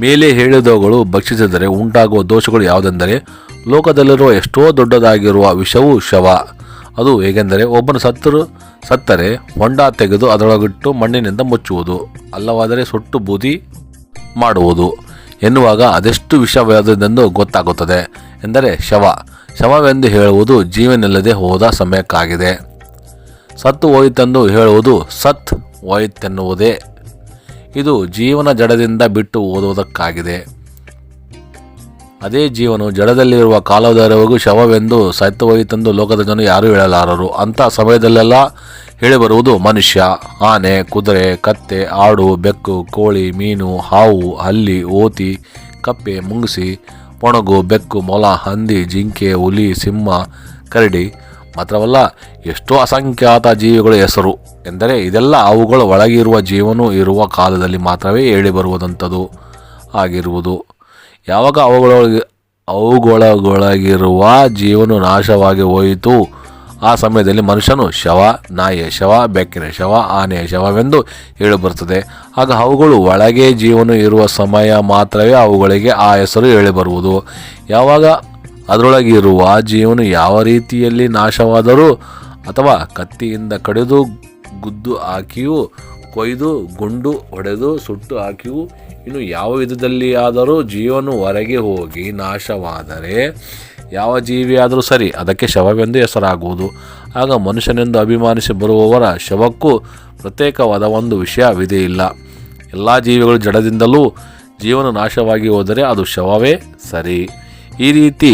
ಮೇಲೆ ಹೇಳಿದವುಗಳು ಭಕ್ಷಿಸಿದರೆ ಉಂಟಾಗುವ ದೋಷಗಳು ಯಾವುದೆಂದರೆ, ಲೋಕದಲ್ಲಿರುವ ಎಷ್ಟೋ ದೊಡ್ಡದಾಗಿರುವ ವಿಷವು ಶವ. ಅದು ಹೇಗೆಂದರೆ, ಒಬ್ಬನು ಸತ್ತರು, ಸತ್ತರೆ ಹೊಂಡ ತೆಗೆದು ಅದರೊಳಗಿಟ್ಟು ಮಣ್ಣಿನಿಂದ ಮುಚ್ಚುವುದು, ಅಲ್ಲವಾದರೆ ಸುಟ್ಟು ಬೂದಿ ಮಾಡುವುದು. ಎನ್ನುವಾಗ ಅದೆಷ್ಟು ವಿಷವಾದದೆಂದು ಗೊತ್ತಾಗುತ್ತದೆ. ಎಂದರೆ ಶವ. ಶವವೆಂದು ಹೇಳುವುದು ಜೀವನಿಲ್ಲದೆ ಹೋದ ಸಮಯಕ್ಕಾಗಿದೆ. ಸತ್ತು ಹೋಯಿತೆಂದು ಹೇಳುವುದು ಸತ್ ಹೋಯಿತೆನ್ನುವುದೇ. ಇದು ಜೀವನ ಜಡದಿಂದ ಬಿಟ್ಟು ಓದುವುದಕ್ಕಾಗಿದೆ ಅದೇ ಜೀವನು ಜಡದಲ್ಲಿರುವ ಕಾಲದವರೆಗೂ ಶವವೆಂದು ಸತ್ತು ಹೋಯಿತೆಂದು ಲೋಕದ ಜನರು ಯಾರೂ ಹೇಳಲಾರರು. ಅಂಥ ಸಮಯದಲ್ಲೆಲ್ಲ ಹೇಳಿಬರುವುದು ಮನುಷ್ಯ, ಆನೆ, ಕುದುರೆ, ಕತ್ತೆ, ಆಡು, ಬೆಕ್ಕು, ಕೋಳಿ, ಮೀನು, ಹಾವು, ಹಲ್ಲಿ, ಓತಿ, ಕಪ್ಪೆ, ಮುಂಗುಸಿ, ಪೊಣಗು, ಬೆಕ್ಕು, ಮೊಲ, ಹಂದಿ, ಜಿಂಕೆ, ಹುಲಿ, ಸಿಂಹ, ಕರಡಿ. ಮಾತ್ರವಲ್ಲ, ಎಷ್ಟೋ ಅಸಂಖ್ಯಾತ ಜೀವಿಗಳ ಹೆಸರು. ಎಂದರೆ ಇದೆಲ್ಲ ಅವುಗಳ ಒಳಗಿರುವ ಜೀವನು ಇರುವ ಕಾಲದಲ್ಲಿ ಮಾತ್ರವೇ ಹೇಳಿ ಬರುವುದಂಥದ್ದು ಆಗಿರುವುದು. ಯಾವಾಗ ಅವುಗಳೊಳಗೆ ಅವುಗಳೊಳಗಿರುವ ಜೀವನು ನಾಶವಾಗಿ ಹೋಯಿತು ಆ ಸಮಯದಲ್ಲಿ ಮನುಷ್ಯನು ಶವ, ನಾಯಿಯ ಶವ, ಬೆಕ್ಕಿನ ಶವ, ಆನೆಯ ಶವವೆಂದು ಹೇಳಿಬರುತ್ತದೆ ಆಗ ಅವುಗಳು ಒಳಗೆ ಜೀವನ ಇರುವ ಸಮಯ ಮಾತ್ರವೇ ಅವುಗಳಿಗೆ ಆ ಹೆಸರು ಹೇಳಿಬರುವುದು ಯಾವಾಗ ಅದರೊಳಗಿರುವ ಜೀವನ ಯಾವ ರೀತಿಯಲ್ಲಿ ನಾಶವಾದರೂ ಅಥವಾ ಕತ್ತಿಯಿಂದ ಕಡಿದು ಗುದ್ದು ಹಾಕಿಯೂ ಕೊಯ್ದು ಗುಂಡು ಹೊಡೆದು ಸುಟ್ಟು ಹಾಕಿಯೂ ಇನ್ನು ಯಾವ ವಿಧದಲ್ಲಿ ಆದರೂ ಜೀವನು ಹೊರಗೆ ಹೋಗಿ ನಾಶವಾದರೆ ಯಾವ ಜೀವಿಯಾದರೂ ಸರಿ ಅದಕ್ಕೆ ಶವವೆಂದು ಹೆಸರಾಗುವುದು. ಆಗ ಮನುಷ್ಯನೆಂದು ಅಭಿಮಾನಿಸಿ ಬರುವವರ ಶವಕ್ಕೂ ಪ್ರತ್ಯೇಕವಾದ ಒಂದು ವಿಷಯವಿದೆ ಇಲ್ಲ. ಎಲ್ಲ ಜೀವಿಗಳು ಜಡದಿಂದಲೂ ಜೀವನ ನಾಶವಾಗಿ ಹೋದರೆ ಅದು ಶವವೇ ಸರಿ. ಈ ರೀತಿ,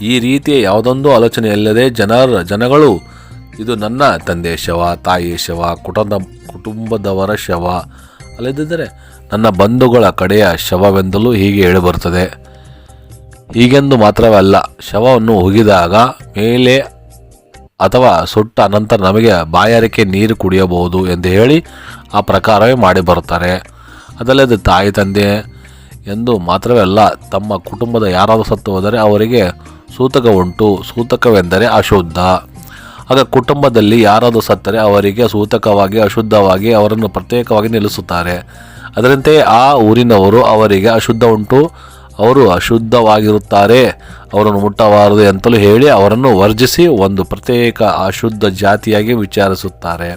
ಈ ರೀತಿಯ ಯಾವುದೊಂದು ಆಲೋಚನೆ ಇಲ್ಲದೆ ಜನರ, ಜನಗಳು, ಇದು ನನ್ನ ತಂದೆಯ ಶವ, ತಾಯಿಯ ಶವ, ಕುಟುಂಬ, ಕುಟುಂಬದವರ ಶವ, ಅಲ್ಲದಿದ್ದರೆ ನನ್ನ ಬಂಧುಗಳ ಕಡೆಯ ಶವವೆಂದಲೂ ಹೀಗೆ ಹೇಳಿಬರುತ್ತದೆ ಹೀಗೆಂದು ಮಾತ್ರವಲ್ಲ, ಶವವನ್ನು ಹುಗಿದಾಗ ಮೇಲೆ ಅಥವಾ ಸುಟ್ಟ ನಂತರ ನಮಗೆ ಬಾಯಾರಿಕೆ ನೀರು ಕುಡಿಯಬಹುದು ಎಂದು ಹೇಳಿ ಆ ಪ್ರಕಾರವೇ ಮಾಡಿ ಬರುತ್ತಾರೆ. ಅದಲ್ಲದೆ ತಾಯಿ ತಂದೆ ಎಂದು ಮಾತ್ರವೇ ಅಲ್ಲ ತಮ್ಮ ಕುಟುಂಬದ ಯಾರಾದರೂ ಸತ್ತು ಹೋದರೆ ಅವರಿಗೆ ಸೂತಕ ಉಂಟು. ಸೂತಕವೆಂದರೆ ಅಶುದ್ಧ. ಆಗ ಕುಟುಂಬದಲ್ಲಿ ಯಾರಾದರೂ ಸತ್ತರೆ ಅವರಿಗೆ ಸೂತಕವಾಗಿ, ಅಶುದ್ಧವಾಗಿ ಅವರನ್ನು ಪ್ರತ್ಯೇಕವಾಗಿ ನಿಲ್ಲಿಸುತ್ತಾರೆ. ಅದರಂತೆಯೇ ಆ ಊರಿನವರು ಅವರಿಗೆ ಅಶುದ್ಧ ಉಂಟು ಅವರು ಅಶುದ್ಧವಾಗಿರುತ್ತಾರೆ, ಅವರನ್ನು ಮುಟ್ಟಬಾರದು ಅಂತಲೂ ಹೇಳಿ ಅವರನ್ನು ವರ್ಜಿಸಿ ಒಂದು ಪ್ರತ್ಯೇಕ ಅಶುದ್ಧ ಜಾತಿಯಾಗಿ ವಿಚಾರಿಸುತ್ತಾರೆ.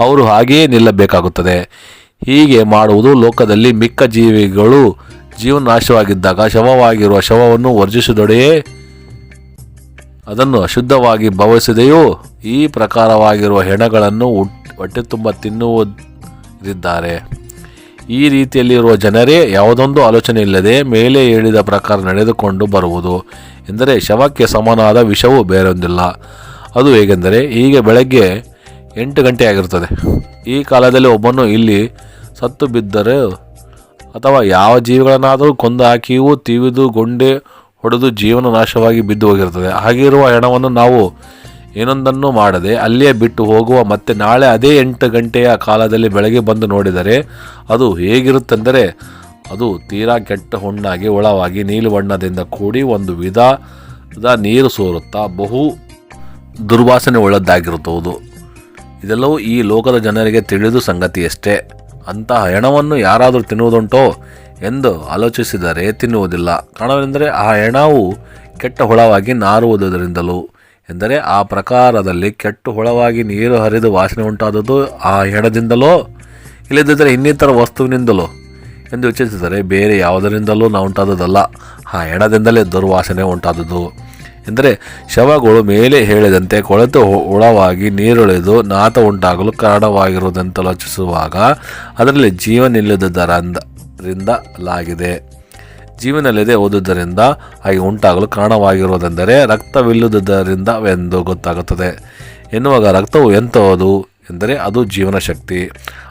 ಅವರು ಹಾಗೆಯೇ ನಿಲ್ಲಬೇಕಾಗುತ್ತದೆ. ಹೀಗೆ ಮಾಡುವುದು ಲೋಕದಲ್ಲಿ ಮಿಕ್ಕ ಜೀವಿಗಳು ಜೀವನ ನಾಶವಾಗಿದ್ದಾಗ ಶವವಾಗಿರುವ ಶವವನ್ನು ವರ್ಜಿಸಿದೊಡೆಯೇ ಅದನ್ನು ಅಶುದ್ಧವಾಗಿ ಭಾವಿಸದೆಯೂ ಈ ಪ್ರಕಾರವಾಗಿರುವ ಹೆಣಗಳನ್ನು ಹೊಟ್ಟೆ ತುಂಬ ತಿನ್ನುವುದಿದ್ದಾರೆ. ಈ ರೀತಿಯಲ್ಲಿರುವ ಜನರೇ ಯಾವುದೊಂದು ಆಲೋಚನೆ ಇಲ್ಲದೆ ಮೇಲೆ ಹೇಳಿದ ಪ್ರಕಾರ ನಡೆದುಕೊಂಡು ಬರುವುದು ಎಂದರೆ ಶವಕ್ಕೆ ಸಮನಾದ ವಿಷವು ಬೇರೊಂದಿಲ್ಲ. ಅದು ಹೇಗೆಂದರೆ ಈಗ ಬೆಳಗ್ಗೆ ಎಂಟು ಗಂಟೆ ಆಗಿರುತ್ತದೆ. ಈ ಕಾಲದಲ್ಲಿ ಒಬ್ಬನು ಇಲ್ಲಿ ಸತ್ತು ಬಿದ್ದರೆ ಅಥವಾ ಯಾವ ಜೀವಿಗಳನ್ನಾದರೂ ಕೊಂದು ಹಾಕಿಯೂ ತಿವಿದು, ಗೊಂಡೆ ಹೊಡೆದು ಜೀವನ ನಾಶವಾಗಿ ಬಿದ್ದು ಹೋಗಿರುತ್ತದೆ. ಹಾಗಿರುವ ಹೆಣವನ್ನು ನಾವು ಏನೊಂದನ್ನು ಮಾಡದೆ ಅಲ್ಲಿಯೇ ಬಿಟ್ಟು ಹೋಗುವ ಮತ್ತೆ ನಾಳೆ ಅದೇ ಎಂಟು ಗಂಟೆಯ ಕಾಲದಲ್ಲಿ ಬೆಳಗ್ಗೆ ಬಂದು ನೋಡಿದರೆ ಅದು ಹೇಗಿರುತ್ತೆಂದರೆ ಅದು ತೀರಾ ಕೆಟ್ಟ ಹುಣ್ಣಾಗಿ ಒಳವಾಗಿ ನೀಲು ಬಣ್ಣದಿಂದ ಕೂಡಿ ಒಂದು ವಿಧದ ನೀರು ಸೋರುತ್ತಾ ಬಹು ದುರ್ವಾಸನೆ ಉಳ್ಳದ್ದಾಗಿರುತ್ತದೆ ಇದೆಲ್ಲವೂ ಈ ಲೋಕದ ಜನರಿಗೆ ತಿಳಿದು ಸಂಗತಿಯಷ್ಟೇ. ಅಂತಹ ಹೆಣವನ್ನು ಯಾರಾದರೂ ತಿನ್ನುವುದುಂಟೋ ಎಂದು ಆಲೋಚಿಸಿದರೆ ತಿನ್ನುವುದಿಲ್ಲ. ಕಾರಣವೆಂದರೆ ಆ ಹೆಣವು ಕೆಟ್ಟ ಹುಳವಾಗಿ ನಾರುವುದರಿಂದಲೂ ಎಂದರೆ ಆ ಪ್ರಕಾರದಲ್ಲಿ ಕೆಟ್ಟು ಹುಳವಾಗಿ ನೀರು ಹರಿದು ವಾಸನೆ ಉಂಟಾದದ್ದು ಆ ಹೆಣದಿಂದಲೋ, ಇಲ್ಲದಿದ್ದರೆ ಇನ್ನಿತರ ವಸ್ತುವಿನಿಂದಲೋ ಎಂದು ಯೋಚಿಸಿದರೆ ಬೇರೆ ಯಾವುದರಿಂದಲೂ ನಾವು ಉಂಟಾದದಲ್ಲ ಆ ಹೆಣದಿಂದಲೇ ದುರ್ವಾಸನೆ ಉಂಟಾದದ್ದು. ಎಂದರೆ ಶವಗಳು ಮೇಲೆ ಹೇಳಿದಂತೆ ಕೊಳೆತು ಹುಳವಾಗಿ ನೀರುಳಿದು ನಾತ ಉಂಟಾಗಲು ಕಾರಣವಾಗಿರುವುದಂತ ಯೋಚಿಸುವಾಗ ಅದರಲ್ಲಿ ಜೀವನಿಲ್ಲದರಿಂದಲಾಗಿದೆ ಜೀವನಲ್ಲಿದೆ ಓದುವುದರಿಂದ ಹಾಗೆ ಉಂಟಾಗಲು ಕಾರಣವಾಗಿರುವುದೆಂದರೆ ರಕ್ತವಿಲ್ಲದುದರಿಂದವೆಂದು ಗೊತ್ತಾಗುತ್ತದೆ. ಎನ್ನುವಾಗ ರಕ್ತವು ಎಂಥವುದು ಎಂದರೆ ಅದು ಜೀವನ ಶಕ್ತಿ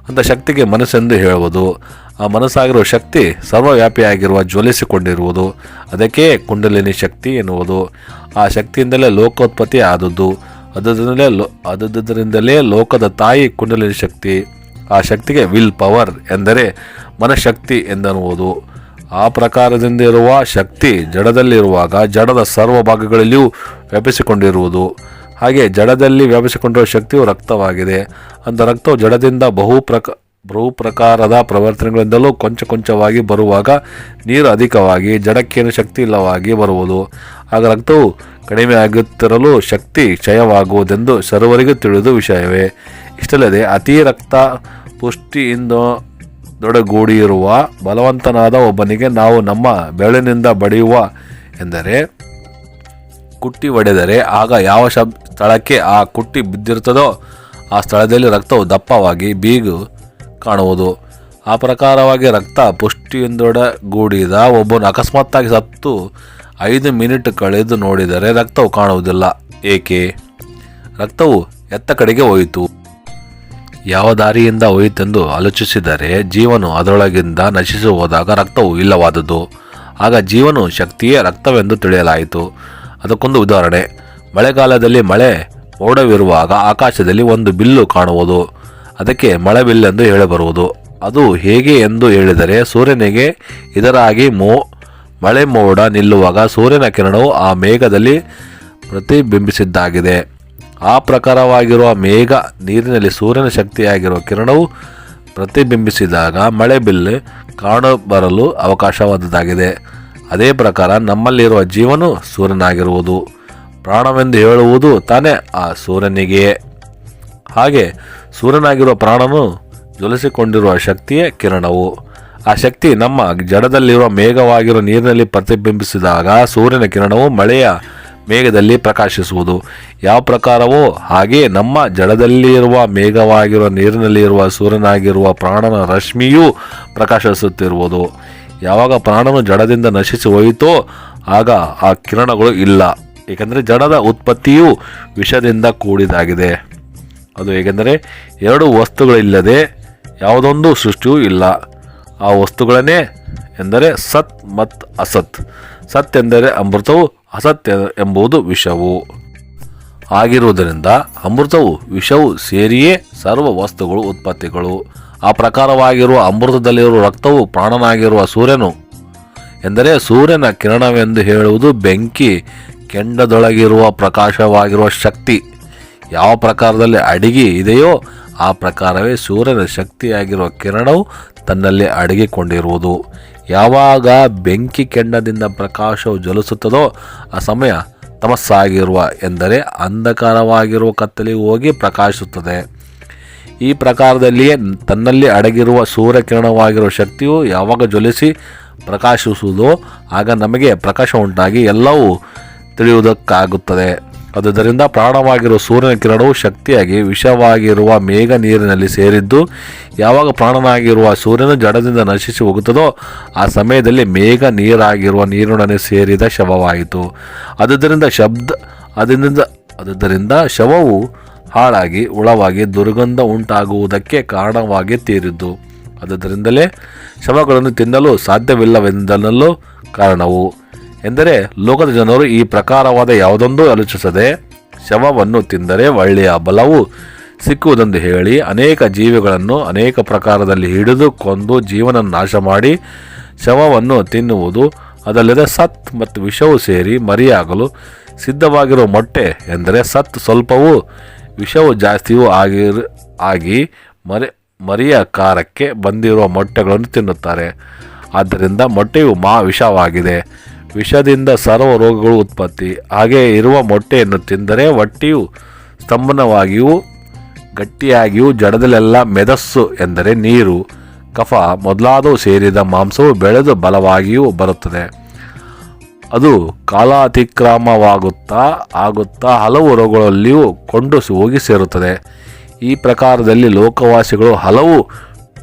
ಅಂತ ಶಕ್ತಿಗೆ ಮನಸ್ಸೆಂದು ಹೇಳುವುದು. ಆ ಮನಸ್ಸಾಗಿರುವ ಶಕ್ತಿ ಸರ್ವವ್ಯಾಪಿಯಾಗಿರುವ ಜ್ವಲಿಸಿಕೊಂಡಿರುವುದು. ಅದಕ್ಕೆ ಕುಂಡಲಿನಿ ಶಕ್ತಿ ಎನ್ನುವುದು. ಆ ಶಕ್ತಿಯಿಂದಲೇ ಲೋಕೋತ್ಪತ್ತಿ ಆದದ್ದು. ಅದರಿಂದಲೇ ಲೋ ಅದರಿಂದಲೇ ಲೋಕದ ತಾಯಿ ಕುಂಡಲಿನಿ ಶಕ್ತಿ. ಆ ಶಕ್ತಿಗೆ ವಿಲ್ ಪವರ್ ಎಂದರೆ ಮನಃಶಕ್ತಿ ಎಂದನ್ನುವುದು. ಆ ಪ್ರಕಾರದಿಂದ ಇರುವ ಶಕ್ತಿ ಜಡದಲ್ಲಿರುವಾಗ ಜಡದ ಸರ್ವ ಭಾಗಗಳಲ್ಲಿಯೂ ವ್ಯಾಪಿಸಿಕೊಂಡಿರುವುದು. ಹಾಗೆ ಜಡದಲ್ಲಿ ವ್ಯಾಪಿಸಿಕೊಂಡಿರುವ ಶಕ್ತಿಯು ರಕ್ತವಾಗಿದೆ. ಅಂತ ರಕ್ತವು ಜಡದಿಂದ ಬಹು ಪ್ರಕ, ಬಹು ಪ್ರಕಾರದ ಪ್ರವರ್ತನೆಗಳಿಂದಲೂ ಕೊಂಚ ಕೊಂಚವಾಗಿ ಬರುವಾಗ ನೀರು ಅಧಿಕವಾಗಿ, ಜಡಕ್ಕೇನು ಶಕ್ತಿ ಇಲ್ಲವಾಗಿ ಬರುವುದು. ಆಗ ರಕ್ತವು ಕಡಿಮೆ ಆಗುತ್ತಿರಲು ಶಕ್ತಿ ಕ್ಷಯವಾಗುವುದೆಂದು ಸರ್ವರಿಗೂ ತಿಳಿದು ವಿಷಯವೇ. ಇಷ್ಟಲ್ಲದೆ ಅತಿ ರಕ್ತ ಪುಷ್ಟಿಯಿಂದ ದೊಡಗೂಡಿರುವ ಬಲವಂತನಾದ ಒಬ್ಬನಿಗೆ ನಾವು ನಮ್ಮ ಬೆರಳಿನಿಂದ ಬಡಿಯುವ ಎಂದರೆ, ಕುಟ್ಟಿ ಒಡೆದರೆ ಆಗ ಯಾವ ಶಬ್, ಸ್ಥಳಕ್ಕೆ ಆ ಕುಟ್ಟಿ ಬಿದ್ದಿರುತ್ತದೋ ಆ ಸ್ಥಳದಲ್ಲಿ ರಕ್ತವು ದಪ್ಪವಾಗಿ ಬೀಗು ಕಾಣುವುದು. ಆ ಪ್ರಕಾರವಾಗಿ ರಕ್ತ ಪುಷ್ಟಿಯಿಂದೊಡಗೂಡಿದ ಒಬ್ಬನು ಅಕಸ್ಮಾತ್ತಾಗಿ ಸತ್ತು ಐದು ಮಿನಿಟ್ ಕಳೆದು ನೋಡಿದರೆ ರಕ್ತವು ಕಾಣುವುದಿಲ್ಲ. ಏಕೆ? ರಕ್ತವು ಎತ್ತ ಕಡೆಗೆ ಹೋಯಿತು. ಯಾವ ದಾರಿಯಿಂದ ಹೋಯಿತೆಂದು ಆಲೋಚಿಸಿದರೆ ಜೀವನು ಅದರೊಳಗಿಂದ ನಶಿಸಿ ಹೋದಾಗ ರಕ್ತವು ಇಲ್ಲವಾದುದು. ಆಗ ಜೀವನು ಶಕ್ತಿಯೇ ರಕ್ತವೆಂದು ತಿಳಿಯಲಾಯಿತು. ಅದಕ್ಕೊಂದು ಉದಾಹರಣೆ. ಮಳೆಗಾಲದಲ್ಲಿ ಮಳೆ ಓಡವಿರುವಾಗ ಆಕಾಶದಲ್ಲಿ ಒಂದು ಬಿಲ್ಲು ಕಾಣುವುದು. ಅದಕ್ಕೆ ಮಳೆ ಬಿಲ್ಲೆಂದು ಹೇಳಬರುವುದು. ಅದು ಹೇಗೆ ಎಂದು ಹೇಳಿದರೆ ಸೂರ್ಯನಿಗೆ ಇದರಾಗಿ ಮೋ ಮಳೆ ಮೋಡ ನಿಲ್ಲುವಾಗ ಸೂರ್ಯನ ಕಿರಣವು ಆ ಮೇಘದಲ್ಲಿ ಪ್ರತಿಬಿಂಬಿಸಿದ್ದಾಗಿದೆ. ಆ ಪ್ರಕಾರವಾಗಿರುವ ಮೇಘ, ನೀರಿನಲ್ಲಿ ಸೂರ್ಯನ ಶಕ್ತಿಯಾಗಿರುವ ಕಿರಣವು ಪ್ರತಿಬಿಂಬಿಸಿದಾಗ ಮಳೆ ಬಿಲ್ಲು ಕಾಣಬರಲು ಅವಕಾಶವಾದದ್ದಾಗಿದೆ. ಅದೇ ಪ್ರಕಾರ ನಮ್ಮಲ್ಲಿರುವ ಜೀವನು ಸೂರ್ಯನಾಗಿರುವುದು. ಪ್ರಾಣವೆಂದು ಹೇಳುವುದು ತಾನೇ ಆ ಸೂರ್ಯನಿಗೆ ಹಾಗೆ ಸೂರ್ಯನಾಗಿರುವ ಪ್ರಾಣನು ಜ್ವಲಿಸಿಕೊಂಡಿರುವ ಶಕ್ತಿಯೇ ಕಿರಣವು. ಆ ಶಕ್ತಿ ನಮ್ಮ ಜಡದಲ್ಲಿರುವ ಮೇಘವಾಗಿರುವ ನೀರಿನಲ್ಲಿ ಪ್ರತಿಬಿಂಬಿಸಿದಾಗ ಸೂರ್ಯನ ಕಿರಣವು ಮಳೆಯ ಮೇಘದಲ್ಲಿ ಪ್ರಕಾಶಿಸುವುದು. ಯಾವ ಪ್ರಕಾರವೋ ಹಾಗೆ ನಮ್ಮ ಜಡದಲ್ಲಿರುವ ಮೇಘವಾಗಿರುವ ನೀರಿನಲ್ಲಿರುವ ಸೂರ್ಯನಾಗಿರುವ ಪ್ರಾಣನ ರಶ್ಮಿಯೂ ಪ್ರಕಾಶಿಸುತ್ತಿರುವುದು. ಯಾವಾಗ ಪ್ರಾಣನು ಜಡದಿಂದ ನಶಿಸಿ ಹೋಯಿತೋ ಆಗ ಆ ಕಿರಣಗಳು ಇಲ್ಲ. ಏಕೆಂದರೆ ಜಡದ ಉತ್ಪತ್ತಿಯು ವಿಷದಿಂದ ಕೂಡಿದಾಗಿದೆ. ಅದು ಏಕೆಂದರೆ ಎರಡು ವಸ್ತುಗಳಿಲ್ಲದೆ ಯಾವುದೊಂದು ಸೃಷ್ಟಿಯೂ ಇಲ್ಲ. ಆ ವಸ್ತುಗಳನ್ನೇ ಎಂದರೆ ಸತ್ ಮತ್ತು ಅಸತ್. ಸತ್ ಎಂದರೆ ಅಮೃತವು ಅಸತ್ ಎ- ಎಂಬುದು ವಿಷವು. ಆಗಿರುವುದರಿಂದ ಅಮೃತವು ವಿಷವು ಸೇರಿಯೇ ಸರ್ವ ವಸ್ತುಗಳು ಉತ್ಪತ್ತಿಗಳು. ಆ ಪ್ರಕಾರವಾಗಿರುವ ಅಮೃತದಲ್ಲಿರುವ ರಕ್ತವು ಪ್ರಾಣನಾಗಿರುವ ಸೂರ್ಯನು. ಎಂದರೆ ಸೂರ್ಯನ ಕಿರಣವೆಂದು ಹೇಳುವುದು ಬೆಂಕಿ ಕೆಂಡದೊಳಗಿರುವ ಪ್ರಕಾಶವಾಗಿರುವ ಶಕ್ತಿ. ಯಾವ ಪ್ರಕಾರದಲ್ಲಿ ಅಡಿಗೆ ಇದೆಯೋ ಆ ಪ್ರಕಾರವೇ ಸೂರ್ಯನ ಶಕ್ತಿಯಾಗಿರುವ ಕಿರಣವು ತನ್ನಲ್ಲಿ ಅಡಗಿಕೊಂಡಿರುವುದು. ಯಾವಾಗ ಬೆಂಕಿ ಕೆಂಡದಿಂದ ಪ್ರಕಾಶವು ಜಲಿಸುತ್ತದೋ ಆ ಸಮಯ ತಮಸ್ಸಾಗಿರುವ ಎಂದರೆ ಅಂಧಕಾರವಾಗಿರುವ ಕತ್ತಲಿ ಹೋಗಿ ಪ್ರಕಾಶಿಸುತ್ತದೆ. ಈ ಪ್ರಕಾರದಲ್ಲಿಯೇ ತನ್ನಲ್ಲಿ ಅಡಗಿರುವ ಸೂರ್ಯಕಿರಣವಾಗಿರುವ ಶಕ್ತಿಯು ಯಾವಾಗ ಜ್ವಲಿಸಿ ಪ್ರಕಾಶಿಸುವುದೋ ಆಗ ನಮಗೆ ಪ್ರಕಾಶ ಉಂಟಾಗಿ ಎಲ್ಲವೂ ತಿಳಿಯುವುದಕ್ಕಾಗುತ್ತದೆ. ಆದುದರಿಂದ ಪ್ರಾಣವಾಗಿರುವ ಸೂರ್ಯನ ಕಿರಣವು ಶಕ್ತಿಯಾಗಿ ವಿಷವಾಗಿರುವ ಮೇಘ ನೀರಿನಲ್ಲಿ ಸೇರಿದ್ದು, ಯಾವಾಗ ಪ್ರಾಣನಾಗಿರುವ ಸೂರ್ಯನ ಜಡದಿಂದ ನಶಿಸಿ ಹೋಗುತ್ತದೋ ಆ ಸಮಯದಲ್ಲಿ ಮೇಘ ನೀರಾಗಿರುವ ನೀರಿನೊಡನೆ ಸೇರಿದ ಶವವಾಯಿತು. ಅದರಿಂದ ಶಬ್ದ ಅದರಿಂದ ಅದರಿಂದ ಶವವು ಹಾಳಾಗಿ, ಉಳವಾಗಿ ದುರ್ಗಂಧ ಉಂಟಾಗುವುದಕ್ಕೆ ಕಾರಣವಾಗಿ ತೀರಿದ್ದು. ಅದರಿಂದಲೇ ಶವಗಳನ್ನು ತಿನ್ನಲು ಸಾಧ್ಯವಿಲ್ಲವೆಂದಲ್ಲೂ ಕಾರಣವು. ಎಂದರೆ ಲೋಕದ ಜನರು ಈ ಪ್ರಕಾರವಾದ ಯಾವುದೊಂದೂ ಆಲೋಚಿಸದೆ ಶವವನ್ನು ತಿಂದರೆ ಒಳ್ಳೆಯ ಬಲವು ಸಿಕ್ಕುವುದೆಂದು ಹೇಳಿ ಅನೇಕ ಜೀವಿಗಳನ್ನು ಅನೇಕ ಪ್ರಕಾರದಲ್ಲಿ ಹಿಡಿದು ಕೊಂದು ಜೀವನ ನಾಶ ಮಾಡಿ ಶವವನ್ನು ತಿನ್ನುವುದು, ಅದಲ್ಲದೆ ಸತ್ ಮತ್ತು ವಿಷವು ಸೇರಿ ಮರಿಯಾಗಲು ಸಿದ್ಧವಾಗಿರುವ ಮೊಟ್ಟೆ ಎಂದರೆ ಸತ್ ಸ್ವಲ್ಪವೂ ವಿಷವು ಜಾಸ್ತಿಯೂ ಆಗಿರ್ ಆಗಿ ಮರಿ, ಮರಿಯ ಕಾರಕ್ಕೆ ಬಂದಿರುವ ಮೊಟ್ಟೆಗಳನ್ನು ತಿನ್ನುತ್ತಾರೆ. ಆದ್ದರಿಂದ ಮೊಟ್ಟೆಯು ಮಾ ವಿಷವಾಗಿದೆ. ವಿಷದಿಂದ ಸರ್ವ ರೋಗಗಳು ಉತ್ಪತ್ತಿ. ಹಾಗೆ ಇರುವ ಮೊಟ್ಟೆಯನ್ನು ತಿಂದರೆ ಹೊಟ್ಟೆಯು ಸ್ತಂಭನವಾಗಿಯೂ ಗಟ್ಟಿಯಾಗಿಯೂ ಜಡದಲ್ಲೆಲ್ಲ ಮೆದಸ್ಸು ಎಂದರೆ ನೀರು. ಕಫ ಮೊದಲಾದವು ಸೇರಿದ ಮಾಂಸವು ಬೆಳೆದು ಬಲವಾಗಿಯೂ ಬರುತ್ತದೆ. ಅದು ಕಾಲಾತಿಕ್ರಮವಾಗುತ್ತಾ ಆಗುತ್ತಾ ಹಲವು ರೋಗಗಳಲ್ಲಿಯೂ ಕೊಂಡು ಹೋಗಿ ಸೇರುತ್ತದೆ. ಈ ಪ್ರಕಾರದಲ್ಲಿ ಲೋಕವಾಸಿಗಳು ಹಲವು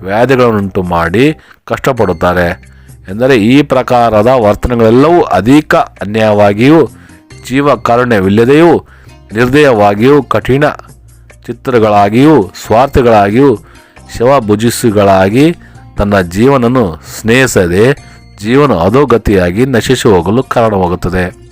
ವ್ಯಾಧಿಗಳನ್ನುಂಟು ಮಾಡಿ ಕಷ್ಟಪಡುತ್ತಾರೆ. ಎಂದರೆ ಈ ಪ್ರಕಾರದ ವರ್ತನೆಗಳೆಲ್ಲವೂ ಅಧಿಕ ಅನ್ಯಾಯವಾಗಿಯೂ ಜೀವ ಕಾರುಣ್ಯವಿಲ್ಲದೆಯೂ ನಿರ್ದಯವಾಗಿಯೂ, ಕಠಿಣ ಚಿತ್ರಗಳಾಗಿಯೂ, ಸ್ವಾರ್ಥಗಳಾಗಿಯೂ, ಶವಭುಜಿಸುಗಳಾಗಿ ತನ್ನ ಜೀವನನ್ನು ಸ್ನೇಹಿಸದೆ ಜೀವನ ಅಧೋಗತಿಯಾಗಿ ನಶಿಸಿ ಹೋಗಲು ಕಾರಣವಾಗುತ್ತದೆ.